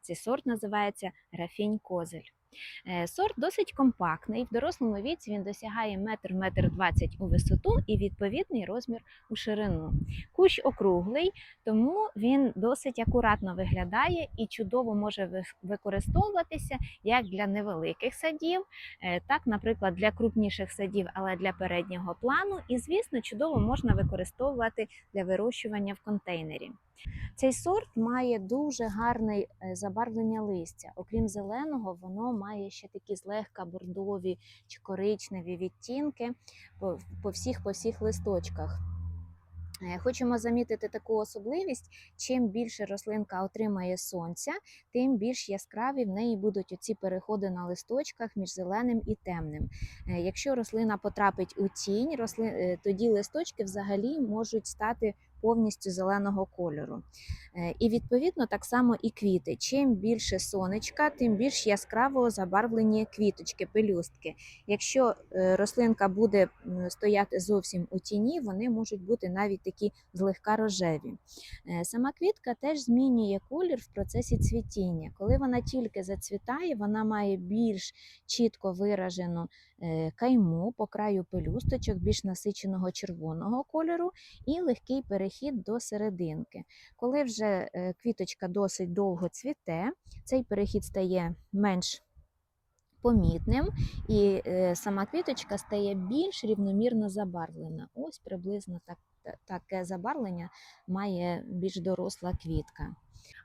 Цей сорт називається Рафінь Козель. Е, Сорт досить компактний. В дорослому віці він досягає метр метр двадцять у висоту і відповідний розмір у ширину. Кущ округлий, тому він досить акуратно виглядає і чудово може використовуватися як для невеликих садів, е, так, наприклад, для крупніших садів, але для переднього плану. І, звісно, чудово можна використовувати для вирощування в контейнері. Цей сорт має дуже гарне е, забарвлення листя. Окрім зеленого, воно має ще такі злегка бордові чи коричневі відтінки по, всіх по всіх листочках. Е, Хочемо замітити таку особливість: чим більше рослинка отримає сонця, тим більш яскраві в неї будуть оці переходи на листочках між зеленим і темним. Е, Якщо рослина потрапить у тінь, росли... тоді листочки взагалі можуть стати повністю зеленого кольору. Е, І відповідно так само і квіти. Чим більше сонечка, тим більш яскраво забарвлені квіточки, пелюстки. Якщо е, рослинка буде стояти зовсім у тіні, вони можуть бути навіть такі злегка рожеві. Е, Сама квітка теж змінює колір в процесі цвітіння. Коли вона тільки зацвітає, вона має більш чітко виражену кайму по краю пелюсточок, більш насиченого червоного кольору і легкий перехід до серединки. Коли вже е, квіточка досить довго цвіте, цей перехід стає менш помітним, і е, сама квіточка стає більш рівномірно забарвлена. Ось приблизно так, таке забарвлення має більш доросла квітка.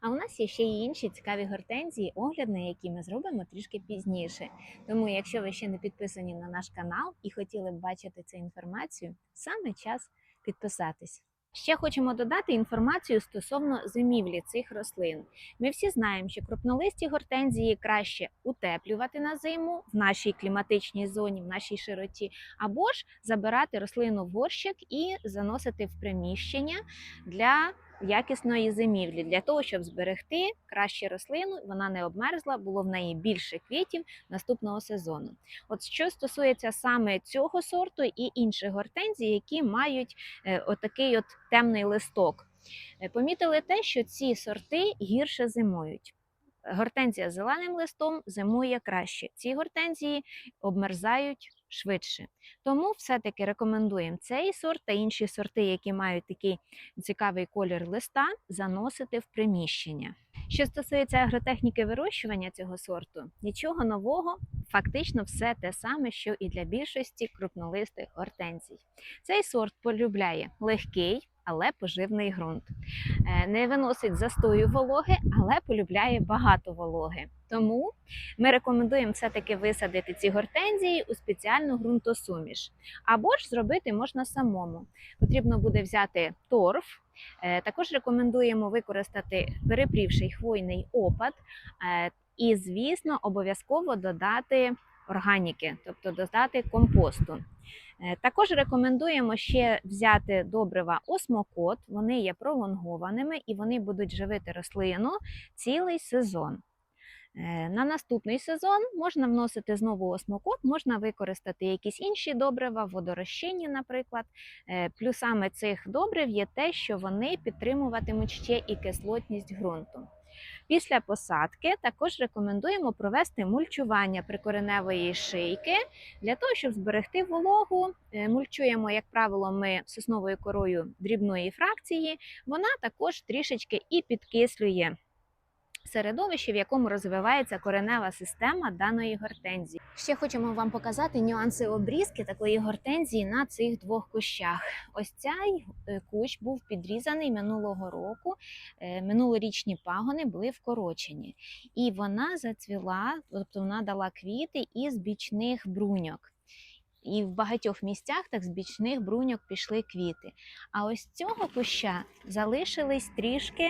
А у нас є ще й інші цікаві гортензії, огляд на які ми зробимо трішки пізніше. Тому, якщо ви ще не підписані на наш канал і хотіли б бачити цю інформацію, саме час підписатись. Ще хочемо додати інформацію стосовно зимівлі цих рослин. Ми всі знаємо, що крупнолисті гортензії краще утеплювати на зиму в нашій кліматичній зоні, в нашій широті, або ж забирати рослину в горщик і заносити в приміщення для якісної зимівлі, для того, щоб зберегти краще рослину, вона не обмерзла, було в неї більше квітів наступного сезону. От що стосується саме цього сорту і інших гортензій, які мають е, отакий от темний листок. Е, Помітили те, що ці сорти гірше зимують. Гортензія з зеленим листом зимує краще. Ці гортензії обмерзають швидше. Тому все-таки рекомендуємо цей сорт та інші сорти, які мають такий цікавий колір листа, заносити в приміщення. Що стосується агротехніки вирощування цього сорту, нічого нового, фактично все те саме, що і для більшості крупнолистих гортензій. Цей сорт полюбляє легкий, але поживний ґрунт. Е, Не виносить застою вологи, але полюбляє багато вологи. Тому ми рекомендуємо все-таки висадити ці гортензії у спеціальну ґрунтосуміш. Або ж зробити можна самому. Потрібно буде взяти торф. Е, Також рекомендуємо використати перепрівший хвойний опад. е, І, звісно, обов'язково додати органіки, тобто додати компосту. Е, Також рекомендуємо ще взяти добрива осмокот. Вони є пролонгованими і вони будуть живити рослину цілий сезон. Е, На наступний сезон можна вносити знову осмокот, можна використати якісь інші добрива, водорозчинні, наприклад. Е, Плюсами цих добрив є те, що вони підтримуватимуть ще і кислотність ґрунту. Після посадки також рекомендуємо провести мульчування прикореневої шийки для того, щоб зберегти вологу. Е, Мульчуємо, як правило, ми сосновою корою дрібної фракції. Вона також трішечки і підкислює середовище, в якому розвивається коренева система даної гортензії. Ще хочемо вам показати нюанси обрізки такої гортензії на цих двох кущах. Ось цей е, кущ був підрізаний минулого року. Е, Минулорічні пагони були вкорочені, і вона зацвіла, тобто вона дала квіти із бічних бруньок. І в багатьох місцях так з бічних бруньок пішли квіти. А ось цього куща залишились трішки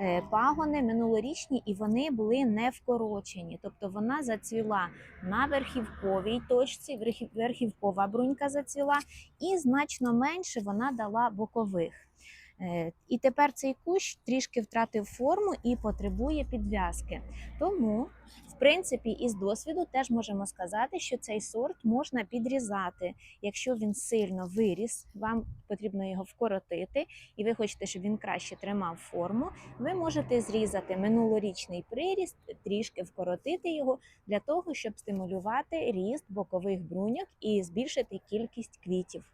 е, пагони минулорічні, і вони були не вкорочені. Тобто вона зацвіла на верхівковій точці, верхівкова брунька зацвіла, і значно менше вона дала бокових. Е, І тепер цей кущ трішки втратив форму і потребує підв'язки. Тому, принципі, із досвіду теж можемо сказати, що цей сорт можна підрізати. Якщо він сильно виріс, вам потрібно його вкоротити, і ви хочете, щоб він краще тримав форму. Ви можете зрізати минулорічний приріст, трішки вкоротити його для того, щоб стимулювати ріст бокових бруньок і збільшити кількість квітів.